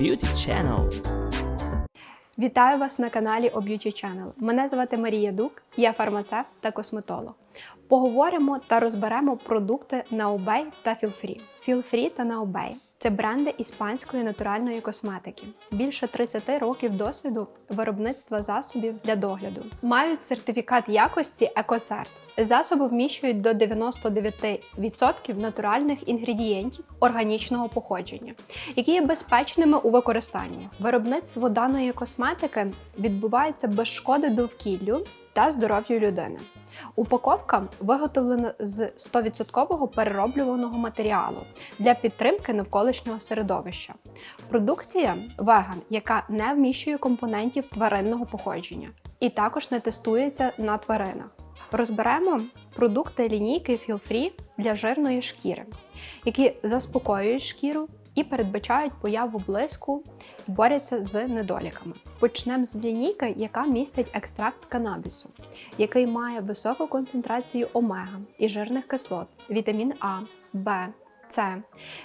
Beauty Channel. Вітаю вас на каналі об'юті Beauty Channel. Мене звати Марія Дук, я фармацевт та косметолог. Поговоримо та розберемо продукти на Obey та Feelfree. Feelfree та Naubei – це бренди іспанської натуральної косметики. Більше 30 років досвіду виробництва засобів для догляду. Мають сертифікат якості EcoCert. Засоби вміщують до 99% натуральних інгредієнтів органічного походження, які є безпечними у використанні. Виробництво даної косметики відбувається без шкоди довкіллю та здоров'ю людини. Упаковка виготовлена з 100% перероблюваного матеріалу для підтримки навколишнього середовища. Продукція веган, яка не вміщує компонентів тваринного походження, і також не тестується на тваринах. Розберемо продукти лінійки Feel-Free для жирної шкіри, які заспокоюють шкіру і передбачають появу блиску борються з недоліками. Почнемо з лінійки, яка містить екстракт канабісу, який має високу концентрацію омега і жирних кислот, вітамін А, Б, С,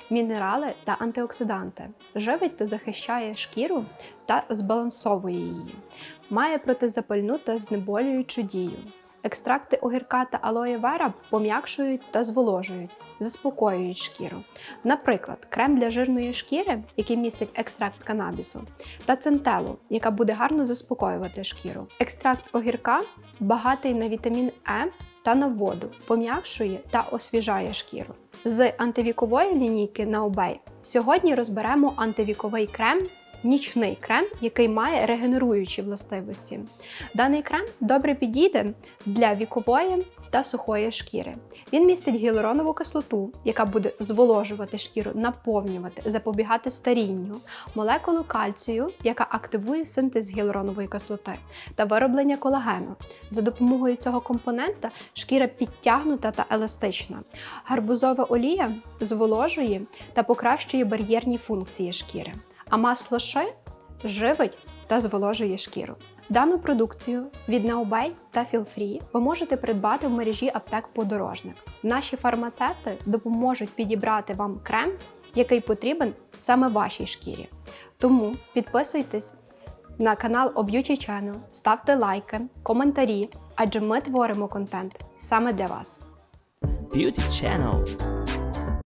мінерали та антиоксиданти, живить та захищає шкіру та збалансовує її, має протизапальну та знеболюючу дію. Екстракти огірка та алоє вера пом'якшують та зволожують, заспокоюють шкіру. Наприклад, крем для жирної шкіри, який містить екстракт канабісу, та центелу, яка буде гарно заспокоювати шкіру. Екстракт огірка багатий на вітамін Е та на воду, пом'якшує та освіжає шкіру. З антивікової лінійки Naubei сьогодні розберемо антивіковий крем. Нічний крем, який має регенеруючі властивості. Даний крем добре підійде для вікової та сухої шкіри. Він містить гіалуронову кислоту, яка буде зволожувати шкіру, наповнювати, запобігати старінню, молекулу кальцію, яка активує синтез гіалуронової кислоти та вироблення колагену. За допомогою цього компонента шкіра підтягнута та еластична. Гарбузова олія зволожує та покращує бар'єрні функції шкіри а масло ши живить та зволожує шкіру. Дану продукцію від Naubei та Feelfree ви можете придбати в мережі аптек подорожник. Наші фармацевти допоможуть підібрати вам крем, який потрібен саме вашій шкірі. Тому підписуйтесь на канал Beauty Channel, ставте лайки, коментарі, адже ми творимо контент саме для вас. Beauty Channel.